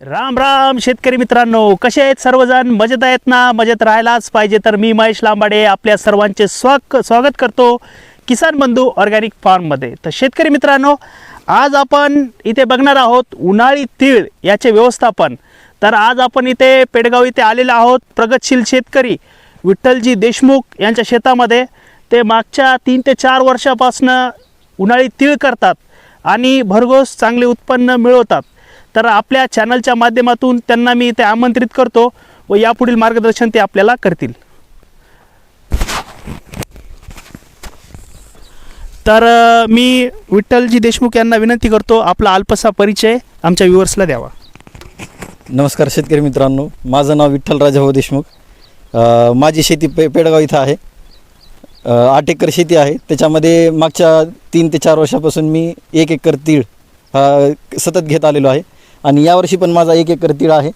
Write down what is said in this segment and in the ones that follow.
राम राम शेतकरी मित्रांनो कसे आहेत सर्वजण? मजेत आहेत ना? मजेत राहायलाच पाहिजे तर मी महेश लांबाडे आपल्या सर्वांचे स्वाग स्वागत करतो किसान बंधू ऑर्गॅनिक फार्ममध्ये. तर शेतकरी मित्रांनो आज आपण इथे बघणार आहोत उन्हाळी तीळ याचे व्यवस्थापन. तर आज आपण इथे पेडगाव इथे आलेलो आहोत प्रगतशील शेतकरी विठ्ठलजी देशमुख यांच्या शेतामध्ये. ते मागच्या तीन ते चार वर्षापासनं उन्हाळी तीळ करतात आणि भरघोस चांगले उत्पन्न मिळवतात. तर आपल्या चॅनलच्या माध्यमातून त्यांना मी इथे आमंत्रित करतो व यापुढील मार्गदर्शन ते आपल्याला करतील. तर मी विठ्ठलजी देशमुख यांना विनंती करतो आपला अल्पसा परिचय आमच्या व्ह्युअर्सला द्यावा. नमस्कार शेतकरी मित्रांनो माझं नाव विठ्ठल राजाभाऊ देशमुख. माझी शेती पे पेडगाव इथं आहे. आठ एकर शेती आहे. त्याच्यामध्ये मागच्या तीन ते चार वर्षापासून मी एक एकर तीळ सतत घेत आलेलो आहे. आणि यावर्षी पण माझा एक एकर तीळ आहे.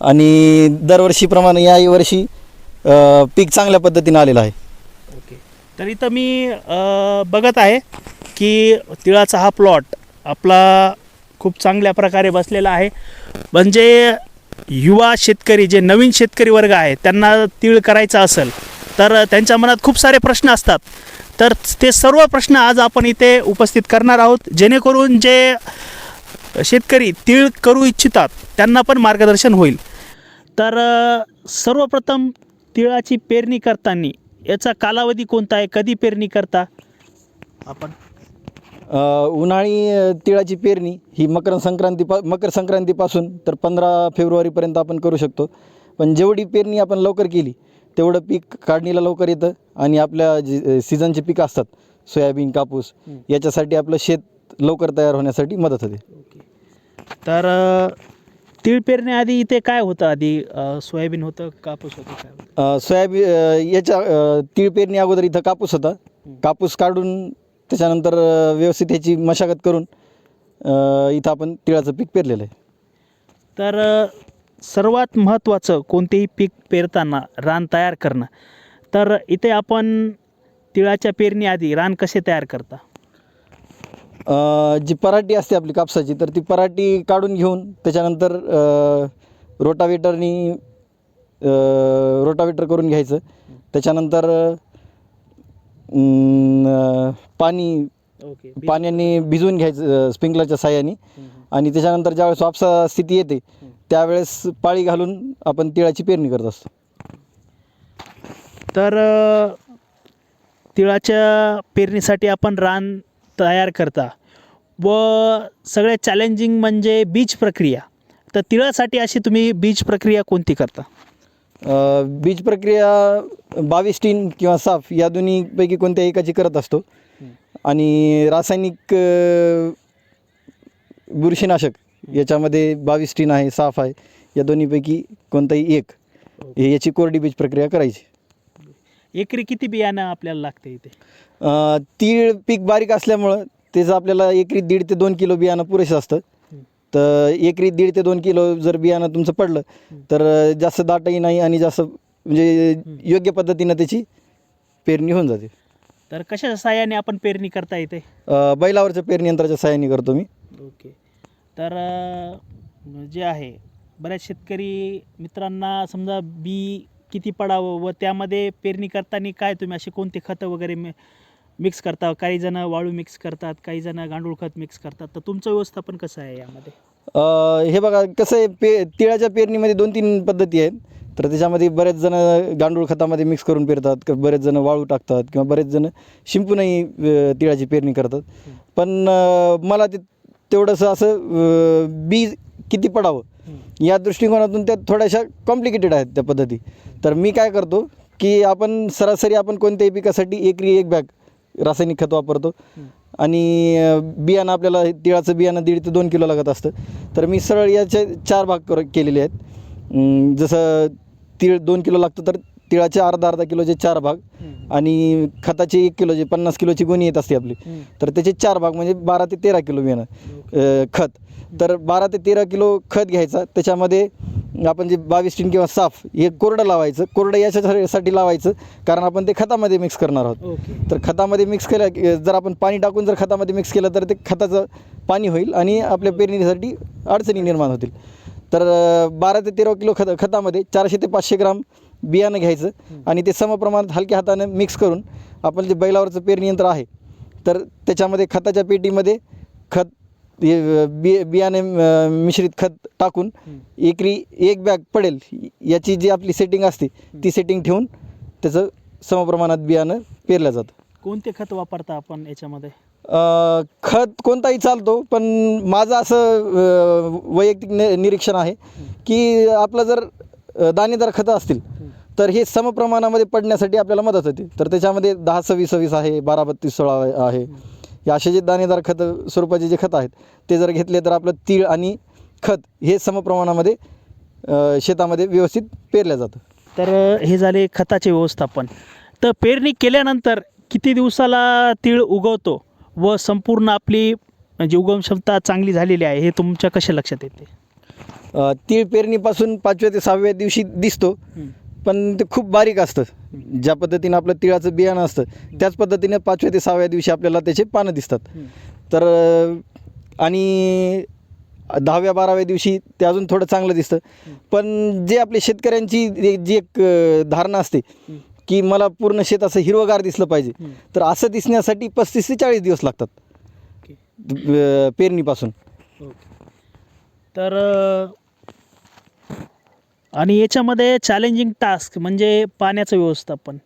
आणि दरवर्षीप्रमाणे याही वर्षी अ, पीक चांगल्या पद्धतीनं आलेलं आहे. ओके. तर इथं मी अ, बघत आहे की तिळाचा हा प्लॉट आपला खूप चांगल्या प्रकारे बसलेला आहे. म्हणजे युवा शेतकरी जे नवीन शेतकरी वर्ग आहे त्यांना तीळ करायचा असेल तर त्यांच्या मनात खूप सारे प्रश्न असतात. तर ते सर्व प्रश्न आज आपण इथे उपस्थित करणार आहोत. जेणेकरून जे शेतकरी तीळ करू इच्छितात त्यांना पण मार्गदर्शन होईल. तर सर्वप्रथम तिळाची पेरणी करताना याचा कालावधी कोणता आहे? कधी पेरणी करता? आपण उन्हाळी तिळाची पेरणी ही मकर संक्रांती पा मकर संक्रांतीपासून तर पंधरा फेब्रुवारीपर्यंत आपण करू शकतो. पण जेवढी पेरणी आपण लवकर केली तेवढं पीक काढणीला लवकर येतं आणि आपल्या जे सीझनचे पिकं असतात सोयाबीन कापूस याच्यासाठी आपलं शेत लवकर तयार होण्यासाठी मदत होते. तर अ, तीळ पेरण्याआधी इथे काय होतं आधी? अ, सोयाबीन होतं कापूस होतं काय होतं? अ, सोयाबीन अ, याच्या अ, तीळ पेरणी अगोदर इथं कापूस होता. कापूस काढून त्याच्यानंतर अ, व्यवस्थित ह्याची मशागत करून अ, इथं आपण तिळाचं पीक पेरलेलं आहे. तर अ, सर्वात महत्त्वाचं कोणतेही पीक पेरताना रान तयार करणं. तर इथे आपण तिळाच्या पेरणीआधी रान कसे तयार करता? जी पराठी असते आपली कापसाची तर ती पराठी काढून घेऊन त्याच्यानंतर रोटावेटरनी रोटावेटर करून घ्यायचं. त्याच्यानंतर पाणी ओके. पाण्याने भिजवून घ्यायचं स्प्रिंकलरच्या साह्याने. आणि त्याच्यानंतर ज्यावेळेस वापसा स्थिती येते त्यावेळेस पाळी घालून आपण तिळाची पेरणी करत असतो. तर तिळाच्या पेरणीसाठी आपण रान तयार करता व सगळ्यात चॅलेंजिंग म्हणजे बीज प्रक्रिया. तर तिळासाठी अशी तुम्ही बीज प्रक्रिया कोणती करता? बीज प्रक्रिया बावीस टीन किंवा साफ या दोन्हीपैकी कोणत्या एकाची करत असतो. आणि रासायनिक बुरशीनाशक याच्यामध्ये बावीस टीन आहे साफ आहे. या दोन्हीपैकी कोणताही एक. हे- याची कोरडी बीज प्रक्रिया करायची. एकरी किती बियाणं आपल्याला लागते इथे? अ, तीळ पीक बारीक असल्यामुळं त्याचं आपल्याला एकरी दीड ते दोन किलो बियाणं पुरेसं असतं. तर एकरी दीड ते दोन किलो जर बियाणं तुमचं पडलं तर जास्त दाटही नाही आणि जास्त म्हणजे योग्य पद्धतीनं त्याची पेरणी होऊन जाते. तर कशा सहाय्याने आपण पेरणी करता येते अ, बैलावरच्या पेरणी यंत्राच्या सहाय्याने करतो मी. ओके. तर अ, जे आहे बऱ्याच शेतकरी मित्रांना समजा बी किती पडावं व त्यामध्ये पेरणी करताना काय तुम्ही असे कोणते खतं वगैरे मि मिक्स करता? काही जण वाळू मिक्स करतात काही जण गांडूळ खत मिक्स करतात. तर तुमचं व्यवस्थापन कसं आहे यामध्ये? अ, हे बघा कसं आहे पे तिळाच्या पेरणीमध्ये दोन तीन पद्धती आहेत. तर त्याच्यामध्ये बरेच जण गांडूळ खतामध्ये मिक्स करून पेरतात क- बरेच जण वाळू टाकतात किंवा बरेच जण शिंपूनही अ, तिळाची पेरणी करतात. पण अ, मला ते तेवढंसं असं अ, बी किती पडावं? या दृष्टिकोनातून त्या थोड्याशा कॉम्प्लिकेटेड आहेत त्या पद्धती. तर मी काय करतो की आपण सरासरी आपण कोणत्याही पिकासाठी एकरी एक बॅग रासायनिक खत वापरतो. आणि बियाणं आपल्याला तिळाचं बियाणं दीड ते दोन किलो लागत असतं. तर मी सरळ याचे चार भाग कर केलेले आहेत. जसं तीळ दोन किलो लागतं तर तिळाचे अर्धा अर्धा किलोचे चार भाग आणि खताचे एक किलोचे पन्नास किलोची गोणी येत असते आपली. तर त्याचे चार भाग म्हणजे बारा ते तेरा किलो बियाणं अ, खत. तर बारा ते तेरा किलो खत घ्यायचा. त्याच्यामध्ये आपण जे बावीस टीन किंवा साफ हे कोरडं लावायचं. कोरडं याच्यासाठी लावायचं कारण आपण ते खतामध्ये मिक्स करणार आहोत. तर खतामध्ये मिक्स केलं जर आपण पाणी टाकून जर खतामध्ये मिक्स केलं तर ते खताचं पाणी होईल आणि आपल्या पेरणीसाठी अडचणी निर्माण होतील. तर बारा ते तेरा किलो खत खतामध्ये चारशे ते पाचशे ग्राम बियाणं घ्यायचं आणि ते समप्रमाणात हलक्या हातानं मिक्स करून आपण जे बैलावरचं पेरणी यंत्र आहे तर त्याच्यामध्ये खताच्या पेटीमध्ये खत हे, बि बियाणे मिश्रित खत टाकून एकरी एक बॅग पडेल याची जी आपली सेटिंग असते ती सेटिंग ठेवून त्याचं समप्रमाणात बियाणं पेरलं जातं. कोणते खत वापरता आपण याच्यामध्ये? खत कोणताही चालतो पण माझं असं वैयक्तिक नि निरीक्षण आहे की आपलं जर दाणेदार खतं असतील तर हे समप्रमाणामध्ये पडण्यासाठी आपल्याला मदत होते. तर त्याच्यामध्ये दहा सव्वीस सव्वीस आहे बारा बत्तीस सोळा आहे. हे असे जे दाणेदार खतं स्वरूपाचे जे खतं आहेत ते जर घेतले तर आपलं तीळ आणि खत हे समप्रमाणामध्ये शेतामध्ये व्यवस्थित पेरलं जातं. तर हे झाले खताचे व्यवस्थापन. तर पेरणी केल्यानंतर किती दिवसाला तीळ उगवतो व संपूर्ण आपली म्हणजे उगम क्षमता चांगली झालेली आहे हे तुमच्या कशा लक्षात येते? तीळ पेरणीपासून पाचव्या ते सहाव्या दिवशी दिसतो. पण ते खूप बारीक असतं. ज्या पद्धतीनं आपलं तिळाचं बियाणं असतं त्याच पद्धतीने पाचव्या ते सहाव्या दिवशी आपल्याला त्याचे पानं दिसतात. तर आणि दहाव्या बाराव्या दिवशी ते अजून थोडं चांगलं दिसतं. पण जे आपले शेतकऱ्यांची जे- जी एक धारणा असते की मला पूर्ण शेत असं हिरवगार दिसलं पाहिजे. तर असं दिसण्यासाठी पस्तीस ते चाळीस दिवस लागतात. पेरणीपासून. तर आणि याच्यामध्ये चॅलेंजिंग टास्क म्हणजे पाण्याचं व्यवस्थापन.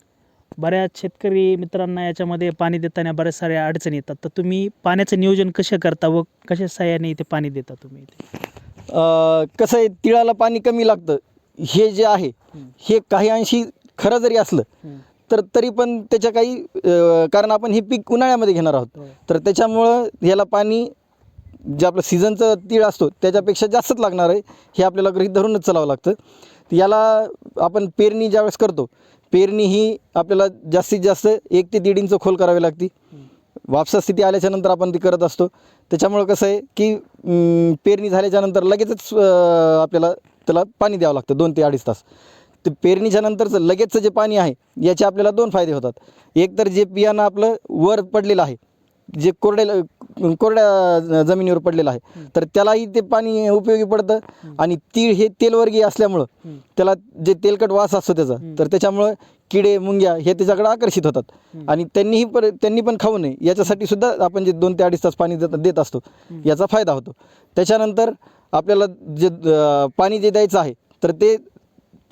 बऱ्याच शेतकरी मित्रांना याच्यामध्ये पाणी देताना बऱ्याच साऱ्या अडचणी येतात. तर तुम्ही पाण्याचं नियोजन कसं करता व कशा साह्याने इथे पाणी देता तुम्ही इथे? कसं आहे तिळाला पाणी कमी लागतं. हे जे आहे हे काही अंशी खरं जरी असलं तर तरी पण त्याच्या काही अ, कारण आपण हे पीक उन्हाळ्यामध्ये घेणार आहोत. हो. तर त्याच्यामुळं याला पाणी जे आपलं सीझनचं तीळ असतो त्याच्यापेक्षा जास्तच लागणार आहे. हे आपल्याला गृहित धरूनच चालावं लागतं. याला आपण पेरणी ज्यावेळेस करतो पेरणी ही आपल्याला जास्तीत जास्त एक ते दीड इंच खोल करावी लागते. वापसा स्थिती आल्याच्यानंतर आपण ती करत असतो. त्याच्यामुळं कसं आहे की पेरणी झाल्याच्यानंतर लगेचच आपल्याला त्याला पाणी द्यावं लागतं दोन ते अडीच तास. ते पेरणीच्या नंतरचं लगेचचं जे पाणी आहे याचे आपल्याला दोन फायदे होतात. एक तर जे बियाणं आपलं वर पडलेलं आहे जे कोरड्या कोरड्या जमिनीवर पडलेलं आहे तर त्यालाही ते पाणी उपयोगी पडतं आणि तीळ हे तेलवर्गीय असल्यामुळं त्याला जे तेलकट वास असतो त्याचा तर त्याच्यामुळं किडे मुंग्या हे त्याच्याकडे आकर्षित होतात. आणि त्यांनीही पर त्यांनी पण खाऊ नये याच्यासाठी सुद्धा आपण जे दोन ते अडीच तास पाणी देत देत असतो याचा फायदा होतो. त्याच्यानंतर आपल्याला जे पाणी जे द्यायचं आहे तर ते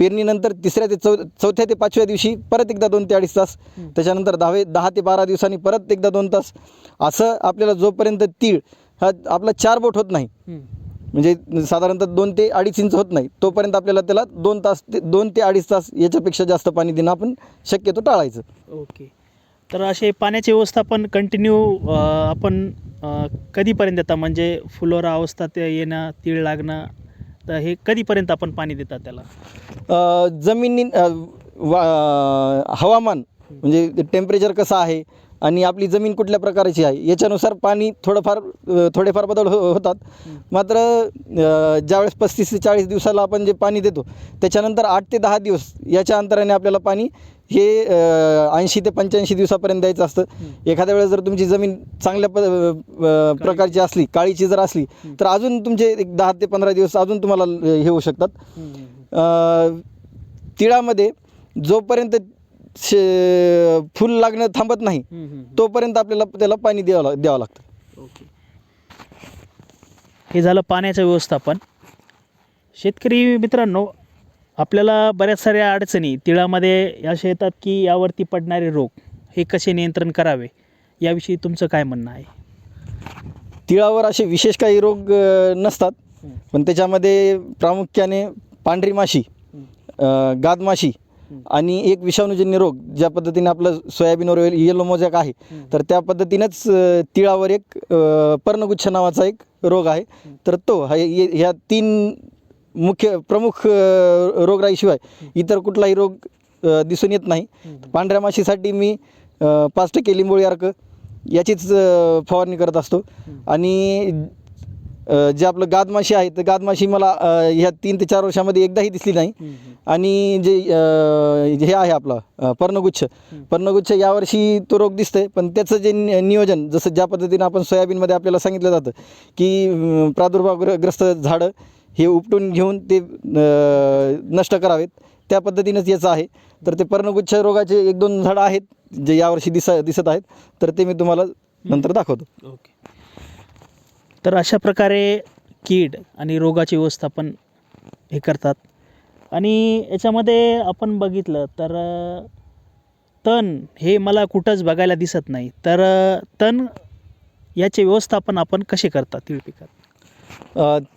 पेरणीनंतर तिसऱ्या ते चौ चौथ्या ते पाचव्या दिवशी परत एकदा दोन ते अडीच तास त्याच्यानंतर दहावे दहा ते बारा दिवसांनी परत एकदा दोन तास. असं आपल्याला जोपर्यंत तीळ हा आपला चार बोट होत नाही म्हणजे साधारणतः दोन ते अडीच इंच होत नाही तोपर्यंत आपल्याला त्याला दोन तास ते दोन ते अडीच तास याच्यापेक्षा जास्त पाणी देणं आपण शक्यतो टाळायचं. ओके. तर असे पाण्याचे व्यवस्थापन कंटिन्यू आपण कधीपर्यंत देता म्हणजे फुलोरा अवस्था ते येणं तीळ लागणं तर हे कधीपर्यंत आपण पाणी देतात त्याला? जमिनी वा हवामान म्हणजे टेम्परेचर कसं आहे? आणि आपली जमीन कुठल्या प्रकारची आहे याच्यानुसार पाणी थोडंफार थोडेफार बदल हो होतात. मात्र ज्यावेळेस पस्तीस ते चाळीस दिवसाला आपण जे पाणी देतो त्याच्यानंतर आठ ते दहा दिवस याच्या अंतराने आपल्याला पाणी हे ऐंशी ते पंच्याऐंशी दिवसापर्यंत द्यायचं असतं. एखाद्या वेळेस जर तुमची जमीन चांगल्या प प्रकारची असली काळीची जर असली तर अजून तुमचे एक दहा ते पंधरा दिवस अजून तुम्हाला हे होऊ शकतात. तिळामध्ये जोपर्यंत शे फुल लागणं थांबत नाही. तोपर्यंत आपल्याला त्याला पाणी द्यावं लाग द्यावं लागतं. ओके. हे झालं पाण्याचं व्यवस्थापन. शेतकरी मित्रांनो आपल्याला बऱ्याच साऱ्या अडचणी तिळामध्ये अशा येतात की यावरती पडणारे रोग हे कसे नियंत्रण करावे याविषयी तुमचं काय म्हणणं आहे? तिळावर असे विशेष काही रोग अ, नसतात. पण त्याच्यामध्ये प्रामुख्याने पांढरी माशी अ, गादमाशी आणि एक विषाणूजन्य रोग ज्या पद्धतीने आपलं सोयाबीनवर येलो मोजॅक आहे तर त्या पद्धतीनंच तिळावर एक पर्णगुच्छ नावाचा एक रोग आहे. तर तो हा ये- ह्या तीन मुख्य प्रमुख रोगराईशिवाय इतर कुठलाही रोग दिसून येत नाही. पांढऱ्या माशीसाठी मी पाच टक्के लिंबोळी अर्क याचीच फवारणी करत असतो. आणि जे आपलं गादमाशी आहे तर गादमाशी मला ह्या तीन ते चार वर्षामध्ये एकदाही दिसली नाही. आणि जे हे आहे आपलं पर्णगुच्छ. पर्णगुच्छ यावर्षी तो रोग दिसतंय पण त्याचं जे नियोजन जसं ज्या पद्धतीनं आपण सोयाबीनमध्ये आपल्याला सांगितलं जातं की प्रादुर्भावग्रस्त झाडं हे उपटून घेऊन ते नष्ट करावेत त्या पद्धतीनंच याचं आहे. तर ते पर्णगुच्छ रोगाचे एक दोन झाडं आहेत जे यावर्षी दिस दिसत आहेत तर ते मी तुम्हाला नंतर दाखवतो. ओके. तर अशा प्रकारे कीड आणि रोगाचे व्यवस्थापन हे करतात. आणि याच्यामध्ये आपण बघितलं तर तण हे मला कुठंच बघायला दिसत नाही. तर तण याचे व्यवस्थापन आपण कसे करतात तीळ पिकात?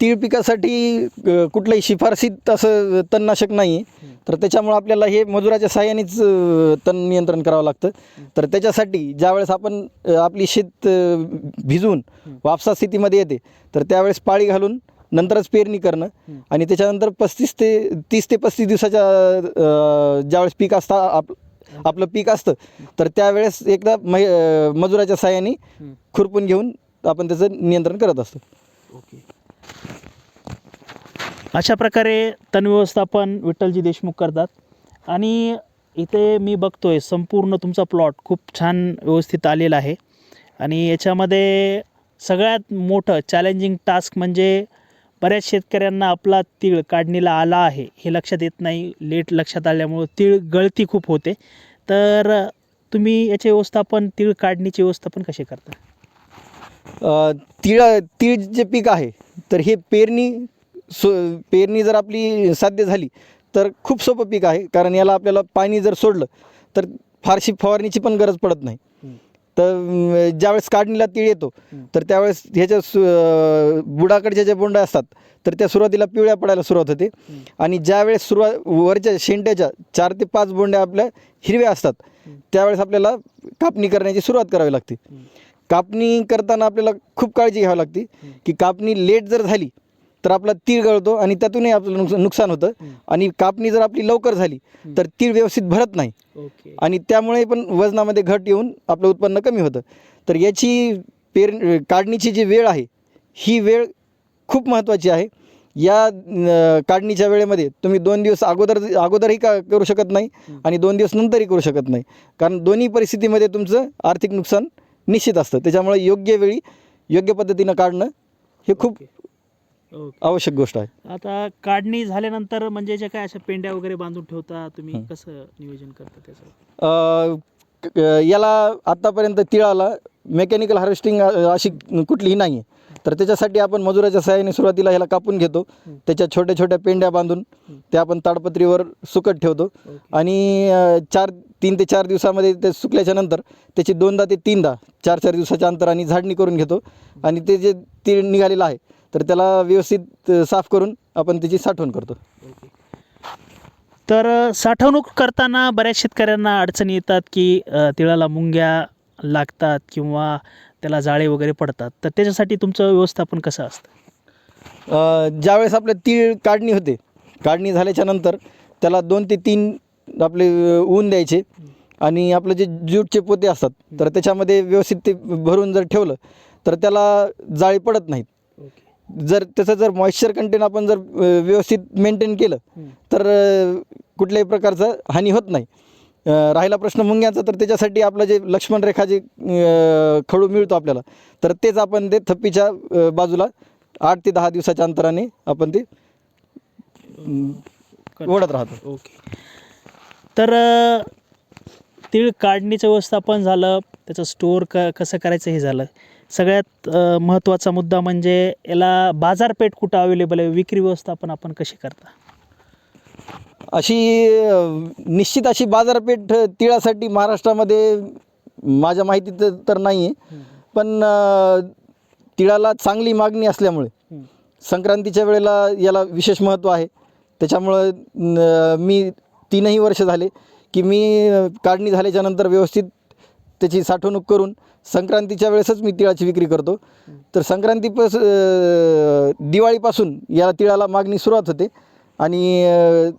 तीळ पिकासाठी कुठल्याही शिफारसीत असं तणनाशक नाही आहे तर त्याच्यामुळं आपल्याला हे मजुराच्या साहाय्यानेच तण नियंत्रण करावं लागतं. तर त्याच्यासाठी ज्यावेळेस आपण आपली शेत भिजून भिजवून वापसा स्थितीमध्ये येते तर त्यावेळेस पाळी घालून नंतरच पेरणी करणं आणि त्याच्यानंतर पस्तीस ते तीस ते पस्तीस दिवसाच्या ज्यावेळेस पीक असता आप आपलं पीक असतं तर त्यावेळेस एकदा मै मजुराच्या साहाय्याने खुरपून घेऊन आपण त्याचं नियंत्रण करत असतो. ओके. अशा प्रकारे तण व्यवस्थापन विठ्ठलजी देशमुख करतात. आणि इथे मी बघतो आहे संपूर्ण तुमचा प्लॉट खूप छान व्यवस्थित आलेला आहे. आणि याच्यामध्ये सगळ्यात मोठं चॅलेंजिंग टास्क म्हणजे बऱ्याच शेतकऱ्यांना आपला तीळ काढणीला आला आहे. हे लक्षात येत नाही. लेट लक्षात आल्यामुळं तीळ गळती खूप होते. तर तुम्ही याचे व्यवस्थापन तीळ काढणीचे व्यवस्थापन कसे करता? तिळ तीळ जे पीक आहे तर हे पेरणी सो पेरणी जर आपली साध्य झाली तर खूप सोपं पीक आहे कारण याला आपल्याला पाणी जर सोडलं तर फारशी फवारणीची पण गरज पडत नाही. तर ज्यावेळेस काढणीला तीळ येतो तर त्यावेळेस ह्याच्या सु बुडाकडच्या ज्या बोंडा असतात तर त्या सुरुवातीला पिवळ्या पडायला सुरुवात होते. आणि ज्यावेळेस सुरुवात वरच्या शेंड्याच्या चार ते पाच बोंड्या आपल्या हिरव्या असतात त्यावेळेस आपल्याला कापणी करण्याची सुरुवात करावी लागते. कापणी करताना आपल्याला खूप काळजी घ्यावी लागते. की कापणी लेट जर झाली तर आपला तीळ गळतो आणि त्यातूनही आपलं नुकस- नुकसान होतं. आणि कापणी जर आपली लवकर झाली तर तीळ व्यवस्थित भरत नाही. आणि त्यामुळे पण वजनामध्ये घट येऊन आपलं उत्पन्न कमी होतं. तर याची पेर काढणीची जी वेळ आहे ही वेळ खूप महत्त्वाची आहे. या काढणीच्या वेळेमध्ये तुम्ही दोन दिवस अगोदर अगोदरही का करू शकत नाही आणि दोन दिवस नंतरही करू शकत नाही. कारण दोन्ही परिस्थितीमध्ये तुमचं आर्थिक नुकसान निश्चित असतं. त्याच्यामुळे योग्य वेळी योग्य पद्धतीनं काढणं हे खूप आवश्यक गोष्ट आहे. आता काढणी झाल्यानंतर म्हणजे जे काय अशा पेंड्या वगैरे बांधून ठेवता तुम्ही कसं नियोजन करता त्याचं? याला आत्तापर्यंत तिळाला मेकॅनिकल हार्वेस्टिंग अशी कुठलीही नाही आहे तर त्याच्यासाठी आपण मजुराच्या सहाय्याने सुरुवातीला ह्याला कापून घेतो. त्याच्या छोट्या छोट्या पेंड्या बांधून त्या आपण ताडपत्रीवर सुकट ठेवतो. आणि चार तीन ते चार दिवसामध्ये ते सुकल्याच्या नंतर त्याची दोनदा ते तीनदा चार चार दिवसाच्या अंतराने झाडणी करून घेतो. आणि ते जे तीळ निघालेलं आहे तर त्याला व्यवस्थित साफ करून आपण त्याची साठवण करतो. तर साठवणूक करताना बऱ्याच शेतकऱ्यांना अडचणी येतात की तिळाला मुंग्या लागतात किंवा त्याला जाळे वगैरे पडतात. तर त्याच्यासाठी तुमचं व्यवस्थापन कसं असतं? ज्यावेळेस आपलं तीळ काढणी होते काढणी झाल्याच्यानंतर त्याला दोन ते तीन आपले ऊन द्यायचे आणि आपलं जे ज्यूटचे पोते असतात तर त्याच्यामध्ये व्यवस्थित ते भरून जर ठेवलं तर त्याला जाळी पडत नाहीत. जर त्याचं जर मॉइश्चर कंटेन आपण जर व्यवस्थित मेंटेन केलं तर कुठल्याही प्रकारचं हानी होत नाही. राहिला प्रश्न मुंग्याचा तर त्याच्यासाठी आपलं जे लक्ष्मण रेखा जे खडू मिळतो आपल्याला तर तेच आपण ते थप्पीच्या बाजूला आठ ते दहा दिवसाच्या अंतराने आपण ते ओढत राहतो. ओके. तर तीळ काढणीचं व्यवस्थापन झालं त्याचं स्टोअर क कसं करायचं हे झालं. सगळ्यात महत्त्वाचा मुद्दा म्हणजे याला बाजारपेठ कुठं अवेलेबल आहे विक्री व्यवस्थापन आपण कशी करता? अशी निश्चित अशी बाजारपेठ तिळासाठी महाराष्ट्रामध्ये माझ्या माहितीत तर नाही आहे पण तिळाला चांगली मागणी असल्यामुळे संक्रांतीच्या वेळेला याला विशेष महत्त्व आहे. त्याच्यामुळं मी तीनही वर्ष झाले की मी काढणी झाल्याच्यानंतर व्यवस्थित त्याची साठवणूक करून संक्रांतीच्या वेळेसच मी तिळाची विक्री करतो. तर संक्रांतीपास दिवाळीपासून या तिळाला मागणी सुरुवात होते आणि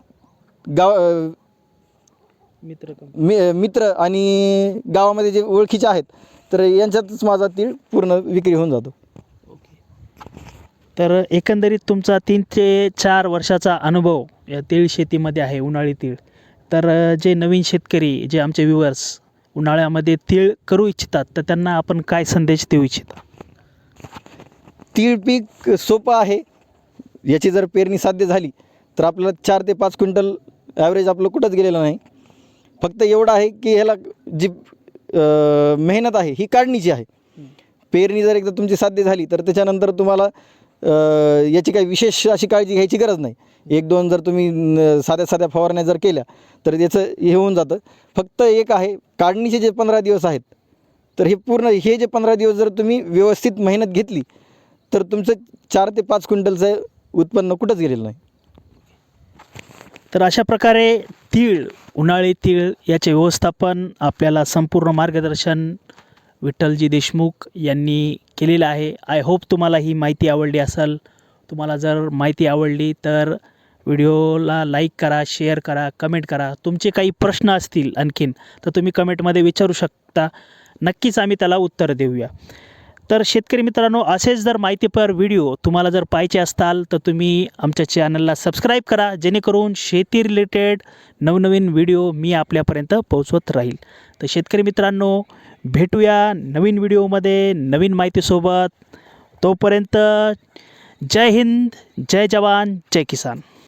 गाव मित्र मि मित्र आणि गावामध्ये जे ओळखीचे आहेत तर यांच्यातच माझा तीळ पूर्ण विक्री होऊन जातो. ओके. तर एकंदरीत तुमचा तीन ते चार वर्षाचा अनुभव तीळ शेतीमध्ये आहे उन्हाळी तीळ. तर जे नवीन शेतकरी जे आमचे व्ह्युअर्स उन्हाळ्यामध्ये तीळ करू इच्छितात तर त्यांना आपण काय संदेश देऊ इच्छिता? तीळ पीक सोपं आहे. याची जर पेरणी साध्य झाली तर आपल्याला चार ते पाच क्विंटल ॲव्हरेज आपलं कुठंच गेलेलं नाही. फक्त एवढं आहे की ह्याला जी मेहनत आहे ही काढणीची आहे. पेरणी जर एकदा तुमची साध्य झाली तर त्याच्यानंतर तुम्हाला याची काही विशेष अशी काळजी घ्यायची गरज नाही. एक दोन जर तुम्ही साध्या साध्या फवारण्या जर केल्या तर याचं हे होऊन जातं. फक्त एक आहे काढणीचे जे पंधरा दिवस आहेत तर हे पूर्ण हे जे पंधरा दिवस जर तुम्ही व्यवस्थित मेहनत घेतली तर तुमचं चार ते पाच क्विंटलचं उत्पन्न कुठंच गेलेलं नाही. तर अशा प्रकारे तीळ उन्हाळी तीळ याचे व्यवस्थापन आपल्याला संपूर्ण मार्गदर्शन विठ्ठलजी देशमुख यांनी केलेलं आहे. आय होप तुम्हाला ही माहिती आवडली असेल. तुम्हाला जर माहिती आवडली तर व्हिडिओला लाईक करा शेअर करा कमेंट करा. तुमचे काही प्रश्न असतील आणखीन तर तुम्ही कमेंटमध्ये विचारू शकता. नक्कीच आम्ही त्याला उत्तर देऊया. तर शेतकरी मित्रांनो असेच जर माहितीपर व्हिडिओ तुम्हाला जर पाहिजे असताल तर तुम्ही आमच्या चॅनलला सबस्क्राईब करा जेणेकरून शेती रिलेटेड नवनवीन व्हिडिओ मी आपल्यापर्यंत पोहोचवत राहील. तर शेतकरी मित्रांनो भेटूया नवीन व्हिडिओमध्ये नवीन माहितीसोबत. तोपर्यंत जय हिंद जय जवान जय किसान.